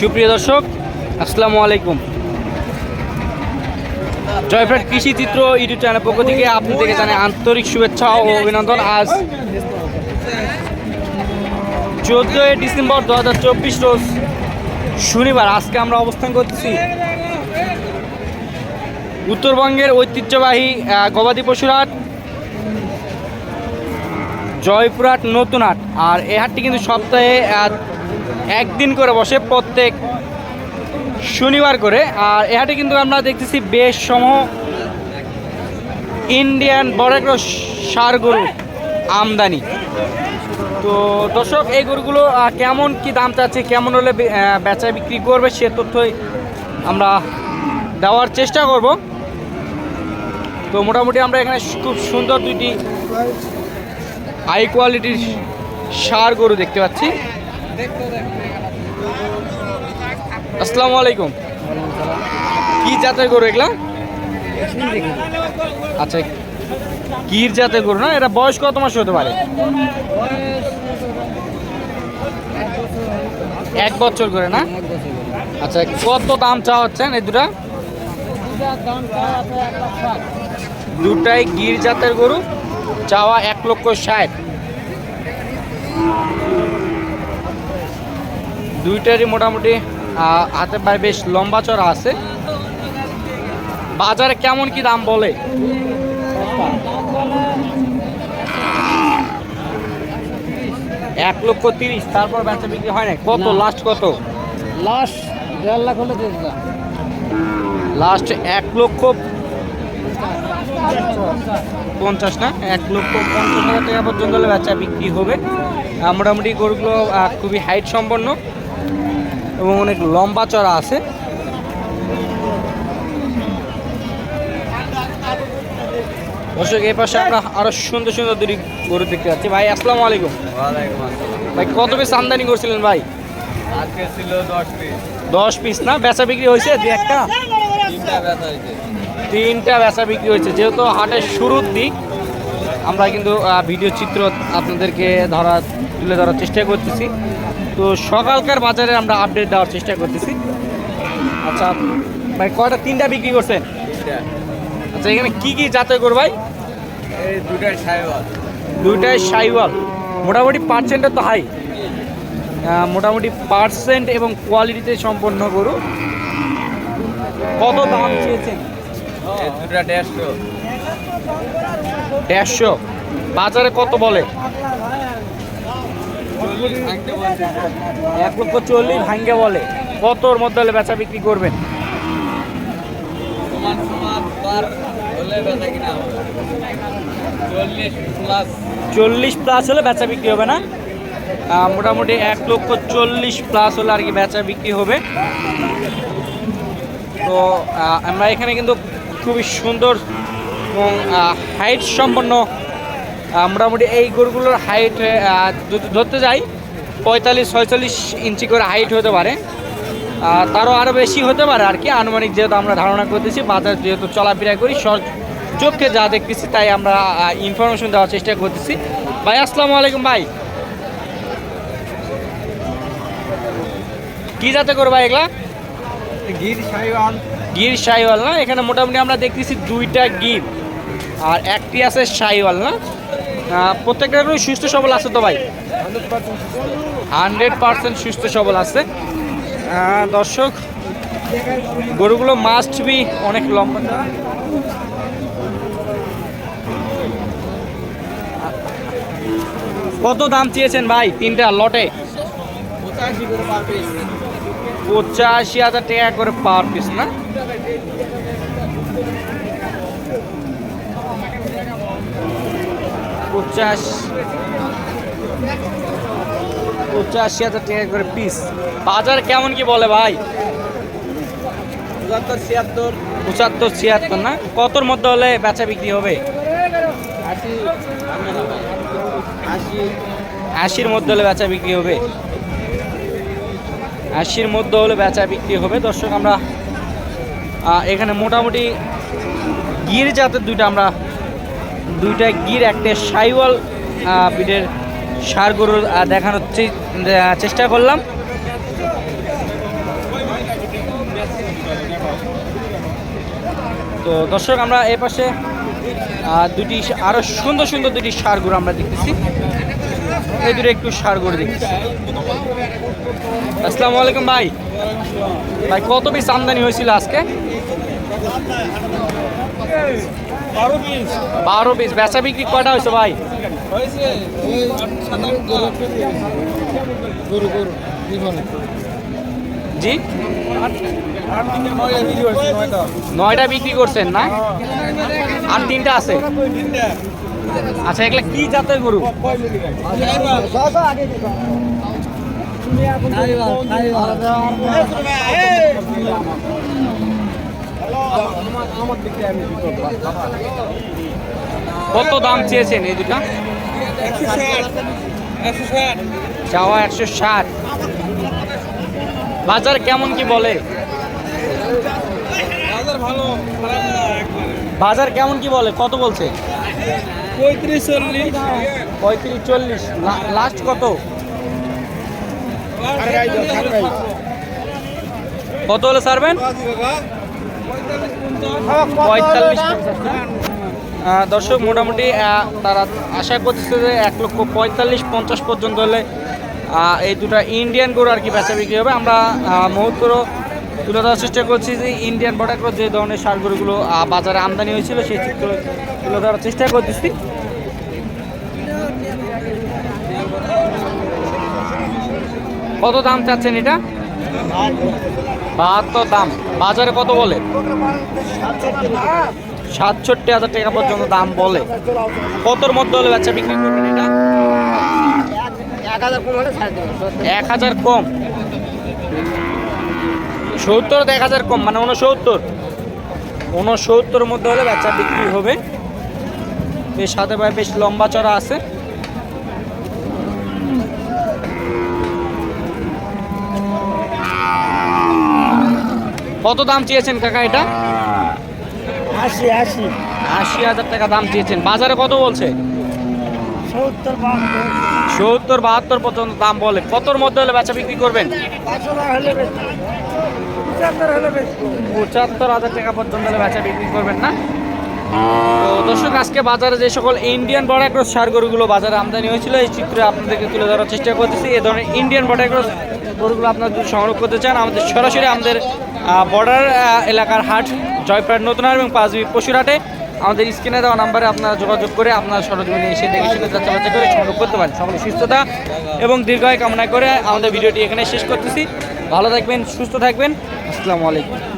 সুপ্রিয় দর্শক, আসসালামু আলাইকুম। জয়ফ্রাট কৃষি চিত্র ইউটিউব চ্যানেল পক্ষ থেকে আপনি থেকে জানে আন্তরিক শুভেচ্ছা ও অভিনন্দন। আজ চোদ্দোই ডিসেম্বর দু হাজার চব্বিশ রোজ শনিবার আজকে আমরা অবস্থান করছি উত্তরবঙ্গের ঐতিহ্যবাহী গবাদি পশুর হাট, জয়পুরহাট, নতুন হাট। আর এ হাটটি কিন্তু সপ্তাহে একদিন করে বসে প্রত্যেক শনিবার করে। আর এই হাটে কিন্তু আমরা দেখতেছি বেশ সম ইন্ডিয়ান বড় একটা সার গরু আমদানি। তো দর্শক, এই গরুগুলো কেমন কি দাম চাচ্ছে, কেমন হলে বেচা বিক্রি করবে সে তথ্যই আমরা দেওয়ার চেষ্টা করব। তো মোটামুটি আমরা এখানে খুব সুন্দর দুইটি হাই কোয়ালিটির সার গরু দেখতে পাচ্ছি। আসসালামু আলাইকুম। কি জাতের গরু এগুলা? আচ্ছা গির জাতের গরু না? এটা বয়স কত মাস হতে পারে? এক বছর করে না? আচ্ছা কত দাম চাওয়া হচ্ছেন এই দুটা? দুটাই গির জাতের গরু, চাওয়া এক লক্ষ ষাট। দুইটারই মোটামুটি হাতে পায়ে বেশ লম্বা চড়া আছে। বাজারে কেমন কি দাম বলে? এক লক্ষ তিরিশ তারপর বেচা বিক্রি হয় না কত লাস্ট কত? লাস্ট দেড় লাখ হলে লাস্ট এক লক্ষ পঞ্চাশ না? এক লক্ষ পঞ্চাশ হাজার টাকা পর্যন্ত হলে বেচা বিক্রি হবে। মোটামুটি গরুগুলো খুবই হাইট সম্পন্ন। এবং অনেক লম্বা চড়া আছে। দর্শক এই পাশে আমরা আরও সুন্দর সুন্দর দুটি গরু দেখতে পাচ্ছি। ভাই আসসালামু আলাইকুম। ভাই কত পিস আমদানি করছিলেন ভাই? আজকে ছিল দশ পিস। দশ পিস না? বেচা বিক্রি হয়েছে? দু একটা? তিনটা বেচা বিক্রি হয়েছে। যেহেতু হাটের শুরুর দিক আমরা কিন্তু ভিডিও চিত্র আপনাদেরকে ধরা তুলে ধরার চেষ্টা করতেছি। তো সকালকার বাজারে আমরা আপডেট দেওয়ার চেষ্টা করতেছি। আচ্ছা ভাই কয়টা তিনটা বিক্রি করছেন? আচ্ছা এখানে কি কি জাতের গরু ভাই? দুটাই সাইবার দুইটাই সাইওয়াল। মোটামুটি পার্সেন্টটা তো হাই মোটামুটি পার্সেন্ট এবং কোয়ালিটিতে সম্পন্ন গরু। কত দাম চেয়েছেন? দুটা দেড়শো। দেড়শো। বাজারে কত বলে? এক লক্ষ চল্লিশ ভাঙ্গে বলে। কতর মধ্যে হলে বেচা বিক্রি করবেন? চল্লিশ প্লাস হলে বেচা বিক্রি হবে না? মোটামুটি এক লক্ষ চল্লিশ প্লাস হলে আর কি বেচা বিক্রি হবে। তো আমরা এখানে কিন্তু খুবই সুন্দর এবং হাইট সম্পন্ন মোটামুটি এই গরুগুলোর হাইট যদি ধরতে যাই পঁয়তাল্লিশ ছয়চল্লিশ ইঞ্চি করে হাইট হতে পারে। তারও আরও বেশি হতে পারে আর কি। আনুমানিক যেহেতু আমরা ধারণা করতেছি বাজার যেহেতু চলাফেরা করি সর চোখে যা দেখতেছি তাই আমরা ইনফরমেশন দেওয়ার চেষ্টা করতেছি। ভাই আসসালামু আলাইকুম ভাই। কি যাতে করব ভাই এগুলা? গির সাইওয়াল। গির শাহিওয়াল না? এখানে মোটামুটি আমরা দেখতেছি দুইটা গির। আর একটি আছে শাহিওয়াল না? প্রত্যেকটা গরু সুস্থ সবল আছে তো ভাই? হান্ড্রেড পার্সেন্ট সুস্থ সবল আছে। দর্শক, গরুগুলো মাস্ট বি অনেক লম্বা। কত দাম চেয়েছেন ভাই তিনটা লটে? পঁচাশি হাজার টাকা করে পার পিস না? পঞ্চাশ পঁচাশি হাজার টাকা করে পিস বাজার কেমন কি বলে ভাই? পঁচাত্তর ছিয়াত্তর। পঁচাত্তর ছিয়াত্তর না? কতর মধ্যে হলে বেচা বিক্রি হবে? আশি। আশি। আশির মধ্যে হলে বেচা বিক্রি হবে। আশির মধ্যে হলে বেচা বিক্রি হবে। দর্শক আমরা এখানে মোটামুটি গির জাতের দুইটা আমরা দুইটা গির, একটা সাইওয়াল পিঠের সার গরু দেখানোর চেষ্টা করলাম। তো দর্শক, আমরা এ পাশে দুটি আরও সুন্দর সুন্দর দুটি সার গরু আমরা দেখতেছি। এই দুটো একটু সার গরু দেখতেছি। আসসালামু আলাইকুম ভাই। ভাই, কত পিস আমদানি হয়েছিল আজকে? বারো পিস। বেচা বিক্রি কয়টা হয়েছে ভাই? জি? নয়টা বিক্রি করছেন না? আর তিনটা আছে? আচ্ছা এগুলা কি জাতের গরু? আমি কত দাম চেয়েছেন এই দুটা? চাওয়া একশো ষাট। বাজার কেমন কি বলে? বাজার কেমন কি বলে? কত বলছে? পঁয়ত্রিশ চল্লিশ। পঁয়ত্রিশ চল্লিশ লাস্ট কত? কত হলে ছাড়বেন? দর্শক, মোটামুটি তারা আশা করতেছে যে এক লক্ষ পঁয়তাল্লিশ পঞ্চাশ পর্যন্ত হলে এই দুটা ইন্ডিয়ান গরু আর কি বেচা বিক্রি হবে। আমরা মুহূর্ত তুলে ধরার চেষ্টা করছি যে ইন্ডিয়ান বর্ডার যে ধরনের সার গরুগুলো বাজারে আমদানি হয়েছিল, সেই চিত্র তুলে ধরার চেষ্টা করতেছি। কত দাম চাচ্ছেন এটা? বাহাত্তর দাম। বাজারে কত বলে? সাতষট্টি হাজার টাকা পর্যন্ত দাম বলে। কতর মধ্যে হলে বাচ্চা বিক্রি করবেন এটা? এক হাজার কম। সত্তর এক হাজার কম মানে উনসত্তর। উনসত্তর মধ্যে হলে বাচ্চা বিক্রি হবে। বেশ সাথে বেশ লম্বা চড়া আছে। কত দাম চেয়েছেন কাকা এটা? আশি আশি। আশি হাজার টাকা দাম চেয়েছেন। বাজারে কত বলছে? সত্তর বাহাত্তর। পর্যন্ত দাম বলে। কতর মধ্যে হলে বেচা বিক্রি করবেন? পঁচাত্তর হাজার টাকা পর্যন্ত হলে বেচা বিক্রি করবেন না? তো দর্শক আজকে বাজারে যে সকল ইন্ডিয়ান বড় ক্রস সার গরুগুলো বাজারে আমদানি হয়েছিল এই চিত্র আপনাদেরকে তুলে ধরার চেষ্টা করতেছি। এই ধরনের ইন্ডিয়ান বড় ক্রস গরুগুলো আপনারা যদি সংগ্রহ করতে চান আমাদের সরাসরি আমাদের বর্ডার এলাকার হাট জয়প্রাট নতুন হাট এবং পাঁচবি পশুরহাটে আমাদের স্ক্রিনে দেওয়া নাম্বারে আপনারা যোগাযোগ করে আপনার সরজমিনে এসে দেখে শুনে যাচাবাচা করে সংগ্রহ করতে পারেন। সকলে সুস্থতা এবং দীর্ঘায় কামনা করে আমাদের ভিডিওটি এখানে শেষ করতেছি। ভালো থাকবেন, সুস্থ থাকবেন। আসসালামু আলাইকুম।